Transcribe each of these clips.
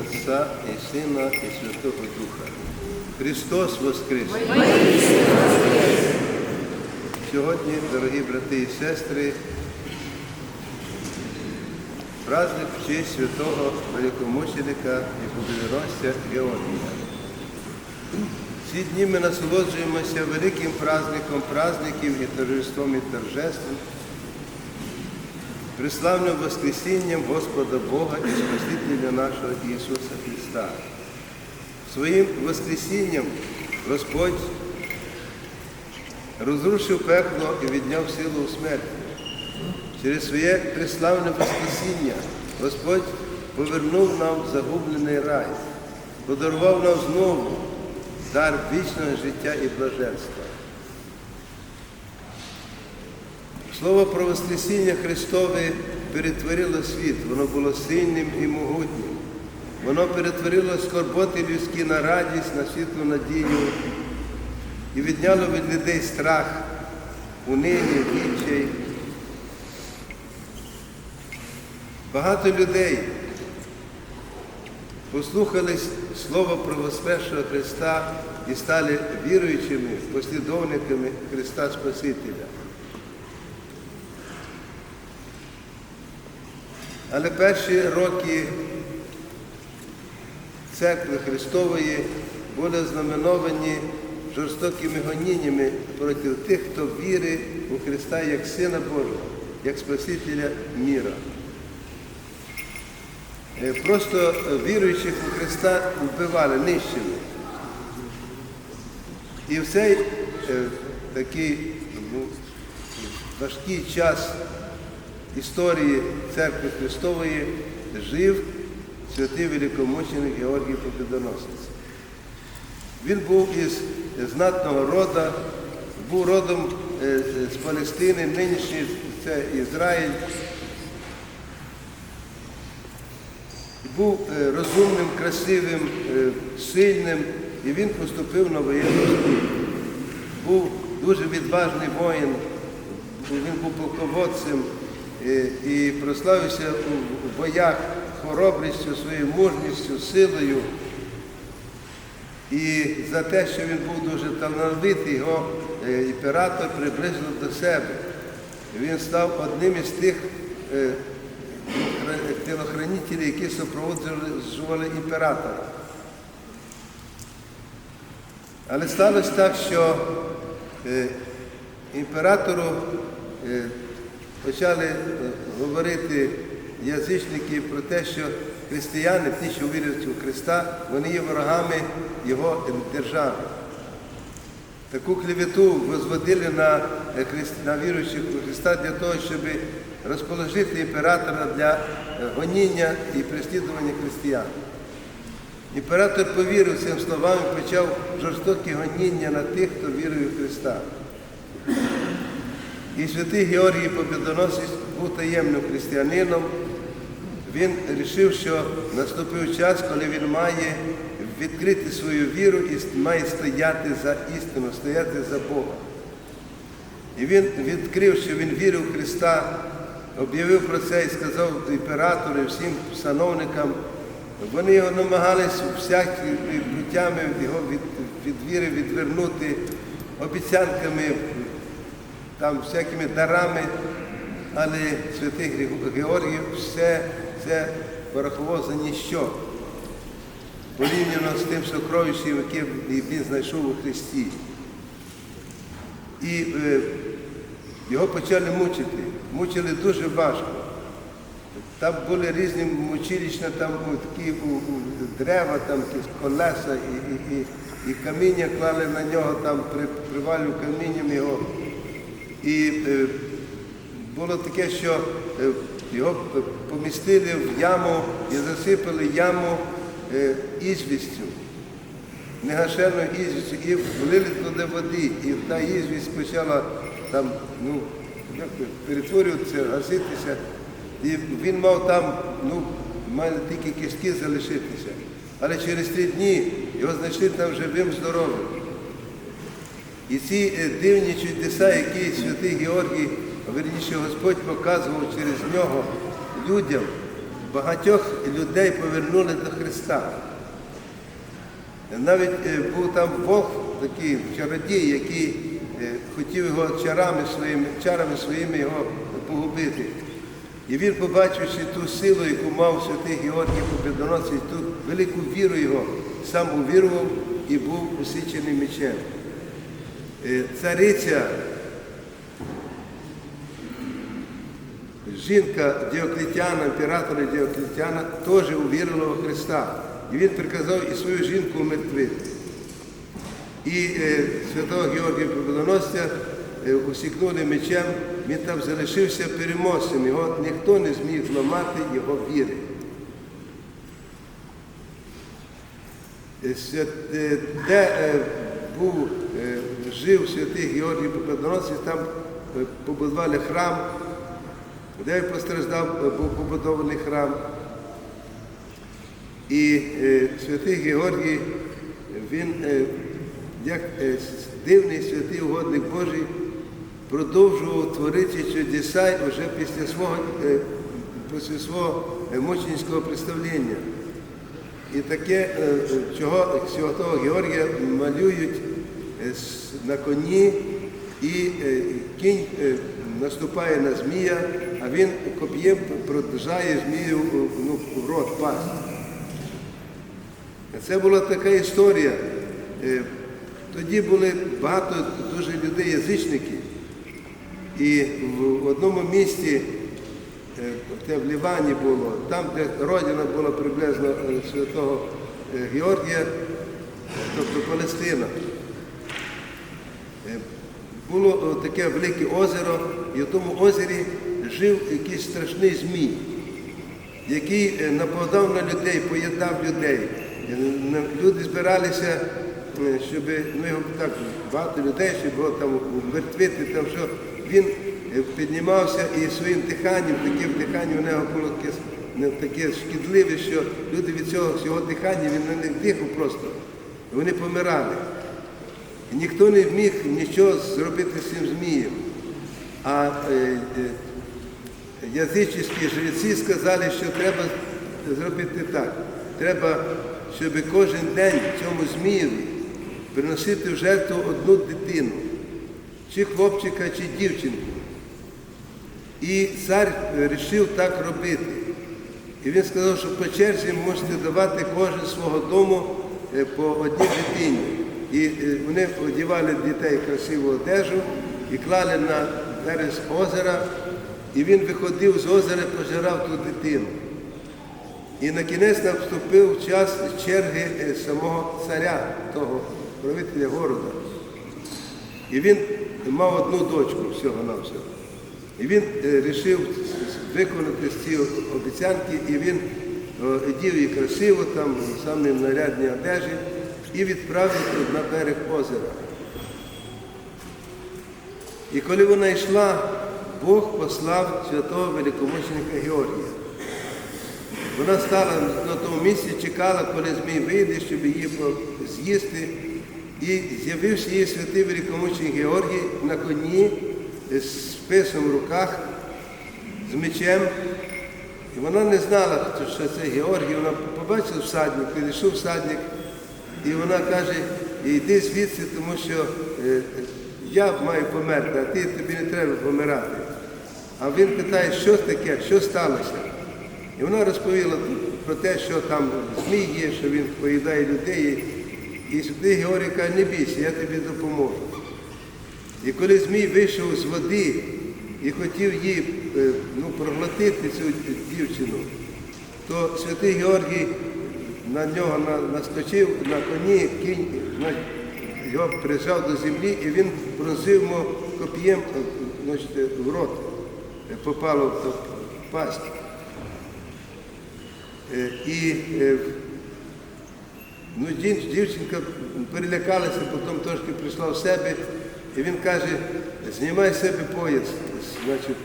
Отця і Сина, і Святого Духа. Христос Воскрес! Сьогодні, дорогі брати і сестри, праздник в честь святого великомученика і побідоносця Георгія. Ці дні ми насолоджуємося великим праздником праздників і торжеством і торжеств, Преславним Воскресінням Господа Бога і Спасителя нашого Ісуса Христа. Своїм Воскресінням Господь розрушив пекло і відняв силу у смерті. Через своє преславне Воскресіння Господь повернув нам загублений рай, подарував нам знову дар вічного життя і блаженства. Слово про Воскресіння Христове перетворило світ, воно було сильним і могутнім. Воно перетворило скорботи людські на радість, на світлу надію і відняло від людей страх, унині, відчай. Багато людей послухались Слова про Воскресшого Христа і стали віруючими, послідовниками Христа Спасителя. Але перші роки церкви Христової були знаменовані жорстокими гоніннями проти тих, хто вірить у Христа як Сина Божого, як Спасителя міра. Е, Просто віруючих у Христа вбивали, нищили. І в цей е, такий ну, важкий час історії церкви Христової жив святий великомученик Георгій Побідоносець. Він був із знатного рода, був родом е, з Палестини, нинішній це Ізраїль. Був е, розумним, красивим, е, сильним, і він поступив на воєнну службу. Був дуже відважний воїн, він був полководцем і прославився у боях хоробрістю, своєю мужністю, силою. І за те, що він був дуже талановитий, його е, імператор приблизив до себе. Він став одним із тих е, телохранителів, які супроводжували імператора. Але сталося так, що е, імператору е, почали е, говорити язичники про те, що християни, ті, що вірять у Христа, вони є ворогами Його держави. Таку клевету возводили на, е, на віруючих у Христа для того, щоб розположити імператора для е, гоніння і переслідування християн. Імператор повірив цим словам і почав жорстокі гоніння на тих, хто вірує в Христа. І святий Георгій Побідоносець був таємним християнином. Він вирішив, що наступив час, коли він має відкрити свою віру і має стояти за істину, стояти за Бога. І він відкрив, що він вірив в Христа, об'явив про це і сказав імператору і всім сановникам. Вони його намагались всякими путями його від, від віри відвернути, обіцянками, там всякими дарами, але святий Георгій все це порахував за ніщо, порівняно з тим сокровищем, яке він знайшов у Христі. І е, його почали мучити, мучили дуже важко. Там були різні мучилища, там такі у, у, дерева, там колеса і, і, і, і каміння клали на нього, там при, привалював камінням його. І е, було таке, що е, його помістили в яму і засипали яму е, ізвістю, негашеною ізвістю, і влили туди води. І та ізвість почала там, ну, як перетворюватися, гаситися. І він мав там, ну, має тільки кістки залишитися. Але через три дні його знайшли там живим, здоровим. І ці е, дивні чудеса, які святий Георгій, верніше Господь показував через нього людям, багатьох людей повернули до Христа. Навіть е, був там Бог, такий чародій, який е, хотів його чарами своїми, чарами своїми його погубити. І він, побачивши ту силу, яку мав святий Георгій Побєдоносець, ту велику віру його, сам увірував і був усічений мечем. Е, Цариця, жінка Діоклетяна, імператора Діоклетяна, теж увірила в Христа. І він приказав і свою жінку умертвити. І е, святого Георгія Победоносця е, усікнули мечем, він там залишився переможцем, його ніхто не зміг зламати його віри. Де був, жив святий Георгій Победоносець, там е, побудували храм, де постраждав, е, був побудований храм. І е, святий Георгій, він, як дивний святий угодник Божий, продовжував творити чудеса вже після свого, після свого мученського представлення. І таке, чого святого Георгія малюють на коні, і е, кінь е, наступає на змія, а він коп'єм продовжає змію ну, в рот пасти. Це була така історія. Е, Тоді були багато дуже людей язичників. І в одному місті, е, це в Лівані було, там, де родина була приблизно святого Георгія, тобто Палестина. Е, Було е, таке велике озеро, і в тому озері жив якийсь страшний змій який е, нападав на людей, поїдав людей. Люди збиралися, щоб ну, його так багато людей, щоб його там вертвити, там що він піднімався і своїм диханням, таке дихання у нього було таке, шкідливе, що люди від цього всього дихання, він на них дихав просто. Вони помирали. Ніхто не міг нічого зробити з цим змієм. А е, е, язичні жреці сказали, що треба зробити так. Треба, щоб кожен день цьому змієві приносити в жертву одну дитину, чи хлопчика, чи дівчинку. І цар вирішив так робити. І він сказав, що по черзі можете давати кожен свого дому е, по одній дитині. І е, вони одягали дітей красиву одежу і клали на берез озера, і він виходив з озера пожирав ту дитину. І на кінець наступив час черги е, самого царя, того правителя города. І він мав одну дочку всього на всього. І він вирішив виконати ці обіцянки, і він е, одів її красиво, там самі нарядні одежі, і відправив їх на берег озера. І коли вона йшла, Бог послав святого великомученика Георгія. Вона стала на тому місці, чекала, коли Змій вийде, щоб її з'їсти. І з'явився їй святий великомученик Георгій на коні з списом в руках, з мечем. І вона не знала, що це Георгій. Вона побачила всадник, підійшов всадник, і вона каже, йди звідси, тому що е, я маю померти, а ти тобі не треба помирати. А він питає, що таке, що сталося? І вона розповіла про те, що там змій є, що він поїдає людей. І святий Георгій каже, не бійся, я тобі допоможу. І коли Змій вийшов з води і хотів її е, ну, проглотити цю дівчину, то святий Георгій на нього наскочив на коні, кінь його прижав до землі, і він пронзив йому коп'єм е, в рот, Е, попало в пасть. Е, І ну, дівчинка перелякалася, потім трошки прийшла в себе, і він каже, знімай себе пояс. Значить,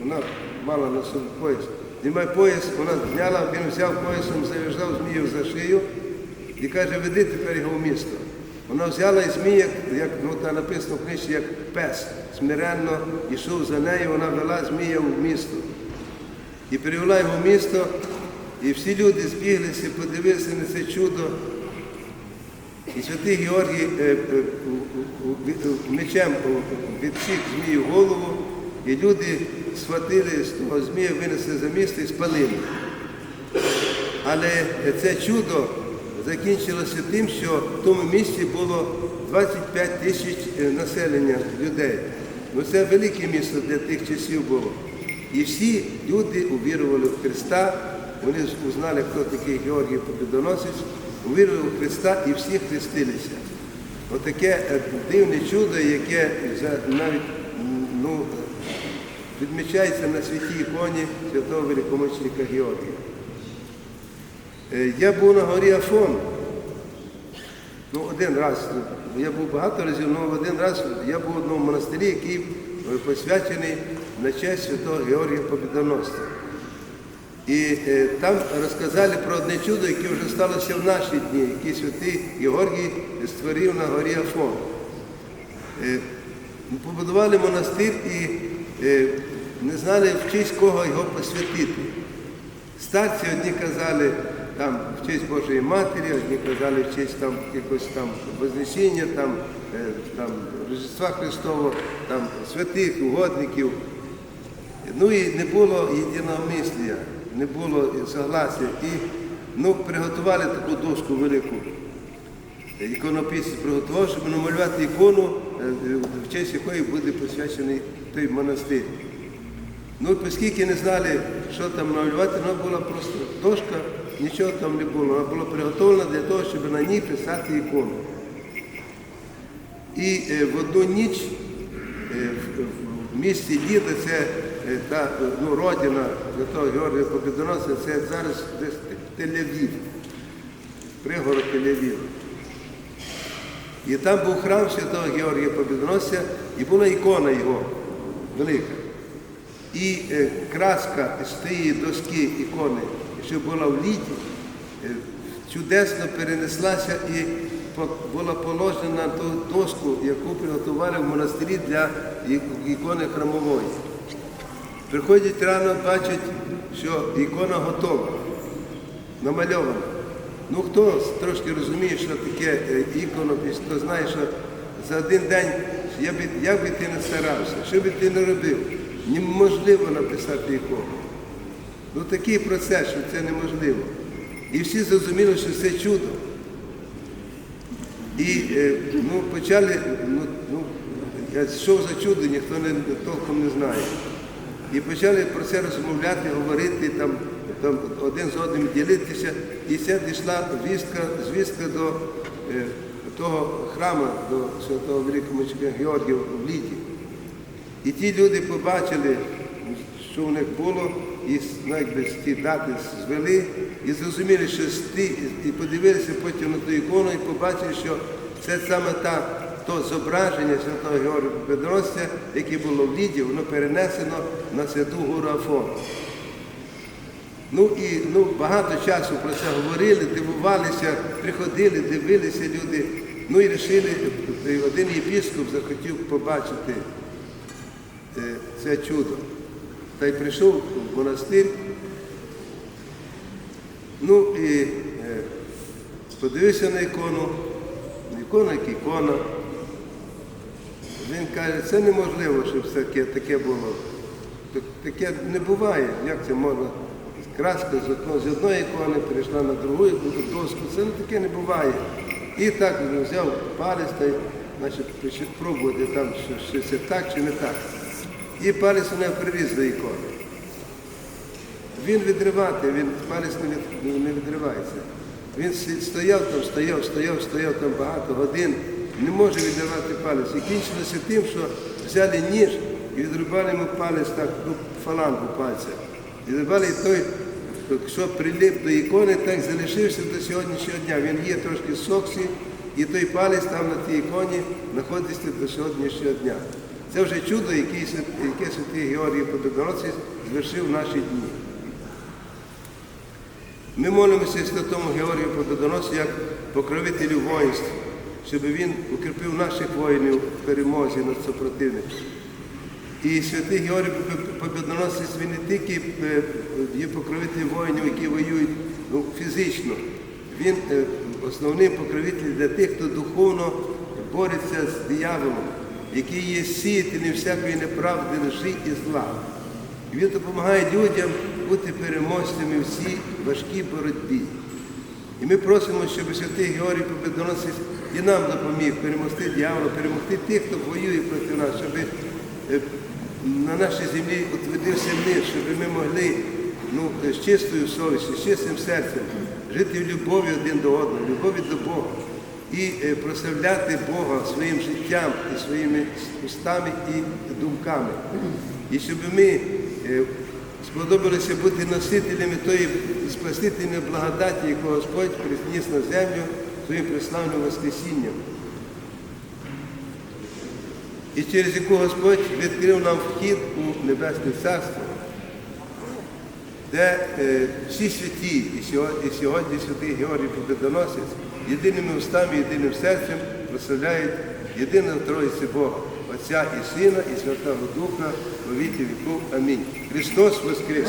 вона мала на собі пояс. Знімай пояс, вона зняла, він взяв поясом, зав'язав змію за шию і каже, веди тепер його в місто. Вона взяла і змія, як ну, там написано в книжці, як пес, смиренно йшов за нею, вона вела змія в місто. І привела його в місто, І всі люди збіглися, подивилися на це чудо. І святий Георгій е, е, мечем відсік змію голову, і люди схватили з того змія, винесли за місто і спалили. Але це чудо закінчилося тим, що в тому місці було 25 тисяч е, населення людей. Ну це велике місто для тих часів було. І всі люди увірували в Христа, вони узнали, хто такий Георгій Побідоносець, увірували в Христа і всі хрестилися. Отаке е, дивне чудо, яке навіть ну, відмічається на святій іконі святого великомученика Георгія. Е, Я був на горі Афон. Ну, один раз. Я був багато разів, але один раз я був в одному монастирі, який е, посвячений на честь святого Георгія Побідоносця. І е, там розказали про одне чудо, яке вже сталося в наші дні, яке святий Георгій створив на горі Афон. Побудували монастир і не знали в честь кого його посвятити. Старці одні казали там в честь Божої Матері, одні казали в честь там якогось там Вознесіння, там, е, там Рождества Христового, там святих, угодників. Ну і не було єдиномислія, не було согласия. І ну, приготували таку дошку велику. Іконописець приготував, щоб намалювати ікону, е, в честь якої буде посвячений той монастир. Ну, оскільки не знали, що там намалювати, вона була просто дошка, нічого там не було. Вона була приготовлена для того, щоб на ній писати ікону. І е, в одну ніч е, в, місті Діда, це е, та ну, родина Святого Георгія Побідоносця, це зараз десь Тель-Авів, пригород Тель-Авів. І там був храм Святого Георгія Побідоносця, і була ікона його велика. І е, краска з тієї доски ікони, що була в літі, е, чудесно перенеслася і була положена на ту доску, яку приготували в монастирі для ікони храмової. Приходять рано, бачать, що ікона готова, намальована. Ну хто трошки розуміє, що таке е, іконопис, хто знає, що за один день, як би ти не старався, що би ти не робив, неможливо написати ікону. Ну такий процес, що це неможливо. І всі зрозуміли, що це чудо. І е, ну, почали, ну, ну, що за чудо, ніхто не, толком не знає. І почали про це розмовляти, говорити, там, там один з одним ділитися. І це дійшла звістка, звістка до е, того храму, до святого великомученика Георгія в Ліді. І ті люди побачили, що в них було, і якби, ті дати звели, і зрозуміли, що з ті, і подивилися потім на ту ікону, і побачили, що це саме та, то зображення Святого Георгія Побідоносця, яке було в Ліді, воно перенесено на святу гору Афон. Ну і ну, багато часу про це говорили, дивувалися, приходили, дивилися люди. Ну і вирішили, один єпіскоп захотів побачити це чудо. Та й прийшов в монастир. Ну і е, подивився на ікону, ікона як ікона. Він каже, це неможливо, щоб таке, таке було. Таке не буває. Як це можна? Краска з, одно, з одної ікони перейшла на другу доску. Це таке не буває. І так він взяв палець та значить, пробувати там, що, що це так чи не так. І палець у привіз до ікони. Він відривати, він палець не, від, не відривається. Він стояв там, стояв, стояв, стояв там багато годин, не може відривати палець. І кінчилося тим, що взяли ніж і відрубали йому палець так, ну, фалангу пальця. Відрубали і той, що прилип до ікони, так залишився до сьогоднішнього дня. Він є трошки соксі, і той палець там на тій іконі знаходиться до сьогоднішнього дня. Це вже чудо, яке, святий Георгій Побідоносець звершив в наші дні. Ми молимося святому Георгію Победоносцю як покровителю воїнств, щоб він укріпив наших воїнів в перемозі над супротивником. І святий Георгій Побідоносець, він не тільки е, є покровитель воїнів, які воюють ну, фізично. Він е, основний покровитель для тих, хто духовно бореться з дияволом, який є сіятелем всякої неправди, лжи і зла. Він допомагає людям бути переможцями в цій важкій боротьбі. І ми просимо, щоб Святий Георгій Победоносець і нам допоміг перемогти дьявола, перемогти тих, хто воює проти нас, щоб е, на нашій землі утвердився мир, щоб ми могли ну, з чистою совістю, з чистим серцем жити в любові один до одного, в любові до Бога і е, прославляти Бога своїм життям і своїми устами і думками. І щоб ми е, сподобалися бути носителями тої спасительної благодаті, яку Господь приніс на землю своїм преславним Воскресінням. І через яку Господь відкрив нам вхід у Небесне Царство, де е, всі святі, і сьогодні, святий Георгій Победоносець, єдиними устами, єдиним серцем прославляють єдиного Троїці Бога, Отця і Сина, і Святого Духа, во віки віку. Амінь. Христос Воскрес!